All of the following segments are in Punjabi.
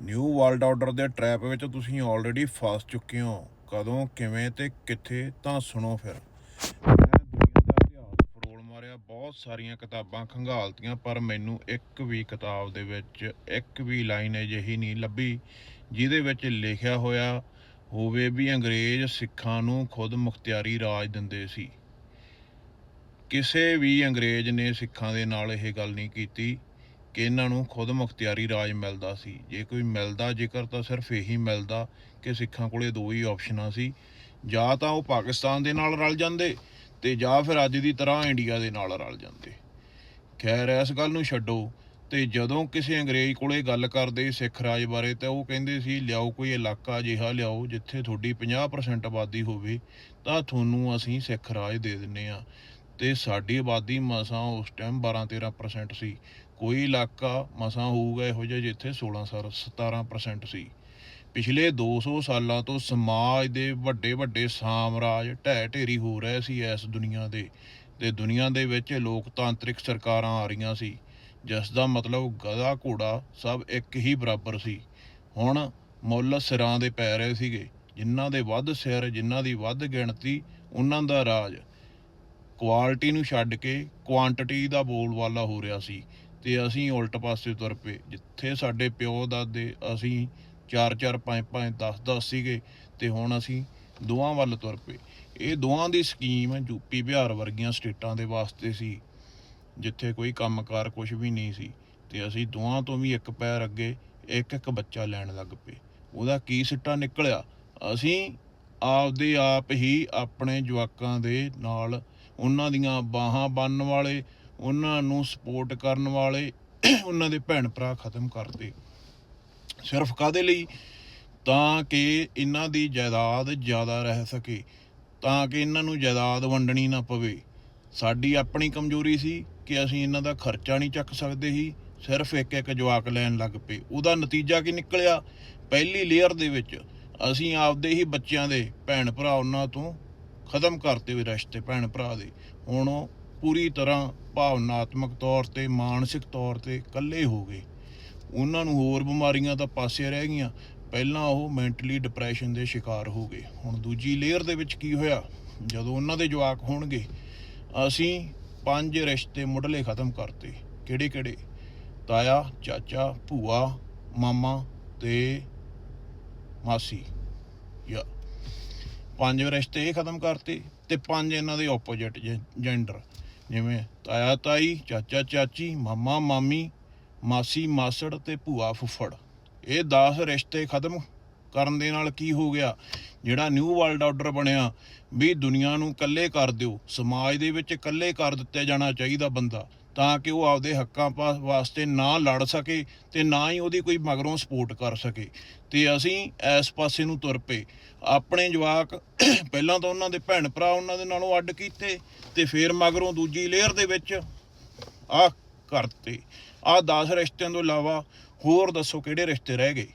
ਨਿਊ ਵਰਲਡ ਆਰਡਰ ਦੇ ਟ੍ਰੈਪ ਵਿੱਚ ਤੁਸੀਂ ਆਲਰੇਡੀ ਫਸ ਚੁੱਕੇ ਹੋ। ਕਦੋਂ, ਕਿਵੇਂ ਤੇ ਕਿੱਥੇ, ਤਾਂ ਸੁਣੋ ਫਿਰ। ਮੈਂ ਦੁਨੀਆ ਦਾ ਇਤਿਹਾਸ ਫਰੋਲ ਮਾਰਿਆ, ਬਹੁਤ ਸਾਰੀਆਂ ਕਿਤਾਬਾਂ ਖੰਗਾਲਤੀਆਂ, ਪਰ ਮੈਨੂੰ ਇੱਕ ਵੀ ਕਿਤਾਬ ਦੇ ਵਿੱਚ ਇੱਕ ਵੀ ਲਾਈਨ ਅਜਿਹੀ ਨਹੀਂ ਲੱਭੀ, ਜਿਹਦੇ ਵਿੱਚ ਲਿਖਿਆ ਹੋਇਆ ਹੋਵੇ ਵੀ ਅੰਗਰੇਜ਼ ਸਿੱਖਾਂ ਨੂੰ ਖੁਦ ਮੁਖਤਿਆਰੀ ਰਾਜ ਦਿੰਦੇ ਸੀ। ਕਿਸੇ ਵੀ ਅੰਗਰੇਜ਼ ਨੇ ਸਿੱਖਾਂ ਦੇ ਨਾਲ ਇਹ ਗੱਲ ਨਹੀਂ ਕੀਤੀ। ਕਿ ਇਹਨਾਂ ਨੂੰ ਖੁਦ ਮੁਖਤਿਆਰੀ ਰਾਜ ਮਿਲਦਾ ਸੀ। ਜੇ ਕੋਈ ਮਿਲਦਾ ਜੇਕਰ ਤਾਂ ਸਿਰਫ ਇਹੀ ਮਿਲਦਾ ਕਿ ਸਿੱਖਾਂ ਕੋਲੇ ਦੋ ਹੀ ਆਪਸ਼ਨਾਂ ਸੀ। ਜਾਂ ਤਾਂ ਉਹ ਪਾਕਿਸਤਾਨ ਦੇ ਨਾਲ ਰਲ ਜਾਂਦੇ ਤੇ ਜਾਂ ਫਿਰ ਅੱਜ ਦੀ ਤਰ੍ਹਾਂ ਇੰਡੀਆ ਦੇ ਨਾਲ ਰਲ ਜਾਂਦੇ। ਖੈਰ, ਇਸ ਗੱਲ ਨੂੰ ਛੱਡੋ ਤੇ ਜਦੋਂ ਕਿਸੇ ਅੰਗਰੇਜ਼ ਕੋਲੇ ਗੱਲ ਕਰਦੇ ਸਿੱਖ ਰਾਜ ਬਾਰੇ ਤਾਂ ਉਹ ਕਹਿੰਦੇ ਸੀ, ਲਿਆਓ ਕੋਈ ਇਲਾਕਾ ਅਜਿਹਾ ਲਿਆਓ ਜਿੱਥੇ ਤੁਹਾਡੀ 50% ਆਬਾਦੀ ਹੋਵੇ, ਤਾਂ ਤੁਹਾਨੂੰ ਅਸੀਂ ਸਿੱਖ ਰਾਜ ਦੇ ਦਿੰਨੇ ਆ। ਤੇ ਸਾਡੀ ਆਬਾਦੀ ਮਸਾਂ ਉਸ ਟਾਈਮ 12-13% ਸੀ। ਕੋਈ ਇਲਾਕਾ ਮਸਾਂ ਹੋਊਗਾ ਇਹੋ ਜਿਹਾ ਜਿੱਥੇ 16 17% ਸੀ। ਪਿਛਲੇ 200 ਸਾਲਾਂ ਤੋਂ ਸਮਾਜ ਦੇ ਵੱਡੇ ਵੱਡੇ ਸਾਮਰਾਜ ਢਹਿ ਢੇਰੀ ਹੋ ਰਹੇ ਸੀ ਇਸ ਦੁਨੀਆ ਦੇ ਤੇ ਦੁਨੀਆ ਦੇ ਵਿੱਚ ਲੋਕਤਾਂਤਰਿਕ ਸਰਕਾਰਾਂ ਆ ਰਹੀਆਂ ਸੀ। ਜਿਸ ਦਾ ਮਤਲਬ ਗਧਾ ਘੋੜਾ ਸਭ ਇੱਕ ਹੀ ਬਰਾਬਰ ਸੀ। ਹੁਣ ਮੁੱਲ ਸਿਰਾਂ ਦੇ ਪੈ ਰਹੇ ਸੀਗੇ। ਜਿਨ੍ਹਾਂ ਦੇ ਵੱਧ ਸਿਰ, ਜਿਨ੍ਹਾਂ ਦੀ ਵੱਧ ਗਿਣਤੀ, ਉਹਨਾਂ ਦਾ ਰਾਜ। ਕੁਆਲਿਟੀ ਨੂੰ ਛੱਡ ਕੇ ਕੁਆਂਟੀਟੀ ਦਾ ਬੋਲਬਾਲਾ ਹੋ ਰਿਹਾ ਸੀ ਤੇ ਅਸੀਂ ਉਲਟ ਪਾਸੇ ਤੁਰ ਪਏ। ਜਿੱਥੇ ਸਾਡੇ ਪਿਓ ਦਾਦੇ ਅਸੀਂ 4 4 5 5 10 10 ਸੀਗੇ ਤੇ ਹੁਣ ਅਸੀਂ ਦੋਹਾਂ ਵੱਲ ਤੁਰ ਪਏ। ਇਹ ਦੋਹਾਂ ਦੀ ਸਕੀਮ ਯੂਪੀ ਬਿਹਾਰ ਵਰਗੀਆਂ ਸਟੇਟਾਂ ਦੇ ਵਾਸਤੇ ਸੀ, ਜਿੱਥੇ ਕੋਈ ਕੰਮਕਾਰ ਕੁਝ ਵੀ ਨਹੀਂ ਸੀ ਤੇ ਅਸੀਂ ਦੋਹਾਂ ਤੋਂ ਵੀ ਇੱਕ ਪੈਰ ਅੱਗੇ ਇੱਕ ਇੱਕ ਬੱਚਾ ਲੈਣ ਲੱਗ ਪਏ। ਉਹਦਾ ਕੀ ਸਿੱਟਾ ਨਿਕਲਿਆ? ਅਸੀਂ ਆਪਦੇ ਆਪ ਹੀ ਆਪਣੇ ਜਵਾਕਾਂ ਦੇ ਨਾਲ ਉਹਨਾਂ ਦੀਆਂ ਬਾਹਾਂ ਬੰਨਣ ਵਾਲੇ, ਉਹਨਾਂ ਨੂੰ ਸਪੋਰਟ ਕਰਨ ਵਾਲੇ ਉਹਨਾਂ ਦੇ ਭੈਣ ਭਰਾ ਖਤਮ ਕਰਦੇ। ਸਿਰਫ ਕਾਦੇ ਲਈ? ਤਾਂ ਕਿ ਇਹਨਾਂ ਦੀ ਜਾਇਦਾਦ ਜ਼ਿਆਦਾ ਰਹਿ ਸਕੇ, ਤਾਂ ਕਿ ਇਹਨਾਂ ਨੂੰ ਜਾਇਦਾਦ ਵੰਡਣੀ ਨਾ ਪਵੇ। ਸਾਡੀ ਆਪਣੀ ਕਮਜ਼ੋਰੀ ਸੀ ਕਿ ਅਸੀਂ ਇਹਨਾਂ ਦਾ ਖਰਚਾ ਨਹੀਂ ਚੱਕ ਸਕਦੇ ਸੀ, ਸਿਰਫ ਇੱਕ ਇੱਕ ਜਵਾਕ ਲੈਣ ਲੱਗ ਪਏ। ਉਹਦਾ ਨਤੀਜਾ ਕੀ ਨਿਕਲਿਆ? ਪਹਿਲੀ ਲੇਅਰ ਦੇ ਵਿੱਚ ਅਸੀਂ ਆਪਦੇ ਹੀ ਬੱਚਿਆਂ ਦੇ ਭੈਣ ਭਰਾ ਉਹਨਾਂ ਤੋਂ ਖਤਮ ਕਰਤੇ ਹੋਏ ਰਿਸ਼ਤੇ ਭੈਣ ਭਰਾ ਦੇ। ਹੁਣ ਉਹ ਪੂਰੀ ਤਰ੍ਹਾਂ ਭਾਵਨਾਤਮਕ ਤੌਰ ਤੇ, ਮਾਨਸਿਕ ਤੌਰ ਤੇ ਇਕੱਲੇ ਹੋ ਗਏ। ਉਹਨਾਂ ਨੂੰ ਹੋਰ ਬਿਮਾਰੀਆਂ ਤਾਂ ਪਾਸੇ ਰਹਿ ਗਈਆਂ। ਪਹਿਲਾਂ ਉਹ ਮੈਂਟਲੀ ਡਿਪਰੈਸ਼ਨ ਦੇ ਸ਼ਿਕਾਰ ਹੋ ਗਏ। ਹੁਣ ਦੂਜੀ ਲੇਅਰ ਦੇ ਵਿੱਚ ਕੀ ਹੋਇਆ? ਜਦੋਂ ਉਹਨਾਂ ਦੇ ਜਵਾਕ ਹੋਣਗੇ, ਅਸੀਂ ਪੰਜ ਰਿਸ਼ਤੇ ਮੁੱਢਲੇ ਖਤਮ ਕਰਤੇ। ਕਿਹੜੇ ਕਿਹੜੇ ਤਾਇਆ, ਚਾਚਾ, ਭੂਆ, ਮਾਮਾ ਤੇ ਮਾਸੀ। ਯਾ। ਪੰਜ ਰਿਸ਼ਤੇ ਇਹ ਖਤਮ ਕਰਤੇ ਤੇ ਪੰਜ ਇਹਨਾਂ ਦੇ ਆਪੋਜੀਟ ਜੈਂਡਰ ਜਿਵੇਂ ਤਾਇਆ ਤਾਈ, ਚਾਚਾ ਚਾਚੀ, ਮਾਮਾ ਮਾਮੀ, ਮਾਸੀ ਮਾਸੜ ਤੇ ਭੂਆ ਫੁੱਫੜ। ਇਹ 10 ਰਿਸ਼ਤੇ ਖਤਮ ਕਰਨ ਦੇ ਨਾਲ ਕੀ ਹੋ ਗਿਆ? ਜਿਹੜਾ ਨਿਊ ਵਰਲਡ ਆਰਡਰ ਬਣਿਆ ਵੀ ਦੁਨੀਆ ਨੂੰ ਇਕੱਲੇ ਕਰ ਦਿਓ, ਸਮਾਜ ਦੇ ਵਿੱਚ ਇਕੱਲੇ ਕਰ ਦਿੱਤਾ ਜਾਣਾ ਚਾਹੀਦਾ ਬੰਦਾ। ਤਾਂ ਕਿ ਉਹ ਆਪਦੇ ਹੱਕਾਂ ਪਾ- ਵਾਸਤੇ ਨਾ ਲੜ ਸਕੇ ਤੇ ਨਾ ਹੀ ਉਹਦੀ ਕੋਈ ਮਗਰੋਂ ਸਪੋਰਟ ਕਰ ਸਕੇ। ਤੇ ਅਸੀਂ ਇਸ ਪਾਸੇ ਨੂੰ ਤੁਰ ਪਏ। ਆਪਣੇ ਜਵਾਕ ਪਹਿਲਾਂ ਤਾਂ ਉਹਨਾਂ ਦੇ ਭੈਣ ਭਰਾ ਉਹਨਾਂ ਦੇ ਨਾਲੋਂ ਅੱਡ ਕੀਤੇ ਤੇ ਫਿਰ ਮਗਰੋਂ ਦੂਜੀ ਲੇਅਰ ਦੇ ਵਿੱਚ ਆ ਕਰਤੇ। ਆ 10 ਰਿਸ਼ਤਿਆਂ ਤੋਂ ਇਲਾਵਾ ਹੋਰ ਦੱਸੋ ਕਿਹੜੇ ਰਿਸ਼ਤੇ ਰਹਿ ਗਏ?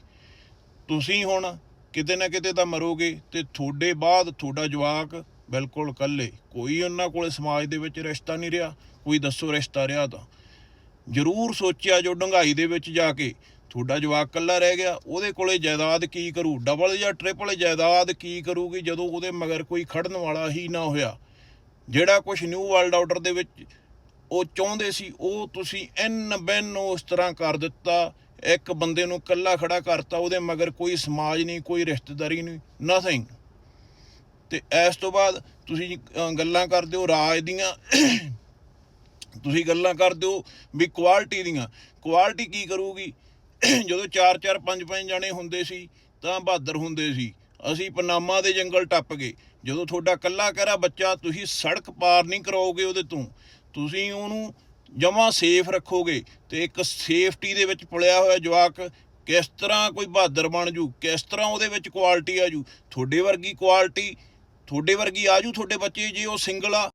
ਤੁਸੀਂ ਹੁਣ ਕਿਤੇ ਨਾ ਕਿਤੇ ਤਾਂ ਮਰੋਗੇ ਤੇ ਤੁਹਾਡੇ ਬਾਅਦ ਤੁਹਾਡਾ ਜਵਾਕ ਬਿਲਕੁਲ ਇਕੱਲੇ। ਕੋਈ ਉਹਨਾਂ ਕੋਲੇ ਸਮਾਜ ਦੇ ਵਿੱਚ ਰਿਸ਼ਤਾ ਨਹੀਂ ਰਿਹਾ। ਕੋਈ ਦੱਸੋ ਰਿਸ਼ਤਾ ਰਿਹਾ ਤਾਂ। ਜ਼ਰੂਰ ਸੋਚਿਆ ਜੋ ਡੰਗਾਈ ਦੇ ਵਿੱਚ ਜਾ ਕੇ। ਤੁਹਾਡਾ ਜਵਾਕ ਇਕੱਲਾ ਰਹਿ ਗਿਆ, ਉਹਦੇ ਕੋਲੇ ਜਾਇਦਾਦ ਕੀ ਕਰੂ? ਡਬਲ ਜਾਂ ਟ੍ਰਿਪਲ ਜਾਇਦਾਦ ਕੀ ਕਰੂਗੀ ਜਦੋਂ ਉਹਦੇ ਮਗਰ ਕੋਈ ਖੜਨ ਵਾਲਾ ਹੀ ਨਾ ਹੋਇਆ? ਜਿਹੜਾ ਕੁਝ ਨਿਊ ਵਰਲਡ ਆਰਡਰ ਦੇ ਵਿੱਚ ਉਹ ਚਾਹੁੰਦੇ ਸੀ, ਉਹ ਤੁਸੀਂ ਐਨ ਬੈਨ ਉਸ ਤਰ੍ਹਾਂ ਕਰ ਦਿੱਤਾ। ਇੱਕ ਬੰਦੇ ਨੂੰ ਇਕੱਲਾ ਖੜਾ ਕਰਤਾ, ਉਹਦੇ ਮਗਰ ਕੋਈ ਸਮਾਜ ਨਹੀਂ, ਕੋਈ ਰਿਸ਼ਤੇਦਾਰੀ ਨਹੀਂ ਨਥਿੰਗ ਤੇ ਇਸ ਤੋਂ ਬਾਅਦ ਤੁਸੀਂ ਗੱਲਾਂ ਕਰਦੇ ਹੋ ਰਾਜ ਦੀਆਂ। ਤੁਸੀਂ ਗੱਲਾਂ ਕਰਦੇ ਹੋ ਵੀ ਕੁਆਲਿਟੀ ਦੀਆਂ। ਕੁਆਲਿਟੀ ਕੀ ਕਰੂਗੀ? ਜਦੋਂ 4 4 5 5 ਜਣੇ ਹੁੰਦੇ ਸੀ, ਤਾਂ ਬਹਾਦਰ ਹੁੰਦੇ ਸੀ। ਅਸੀਂ ਪਨਾਮਾ ਦੇ ਜੰਗਲ ਟੱਪ ਗਏ। ਜਦੋਂ ਤੁਹਾਡਾ ਕੱਲਾ ਕਰਾ ਬੱਚਾ, ਤੁਸੀਂ ਸੜਕ ਪਾਰ ਨਹੀਂ ਕਰਾਓਗੇ ਉਹਦੇ ਤੋਂ। ਤੁਸੀਂ ਉਹਨੂੰ ਜਮਾ ਸੇਫ ਰੱਖੋਗੇ ਤੇ ਇੱਕ ਸੇਫਟੀ ਦੇ ਵਿੱਚ ਪਲਿਆ ਹੋਇਆ ਜਵਾਕ ਕਿਸ ਤਰ੍ਹਾਂ ਕੋਈ ਬਹਾਦਰ ਬਣ ਜੂ? ਕਿਸ ਤਰ੍ਹਾਂ ਉਹਦੇ ਵਿੱਚ ਕੁਆਲਿਟੀ ਆ ਜੂ? ਤੁਹਾਡੇ ਵਰਗੀ ਕੁਆਲਿਟੀ ਤੁਹਾਡੇ ਵਰਗੀ ਆ ਜੂ ਤੁਹਾਡੇ ਬੱਚੇ ਜੇ ਉਹ ਸਿੰਗਲ ਆ?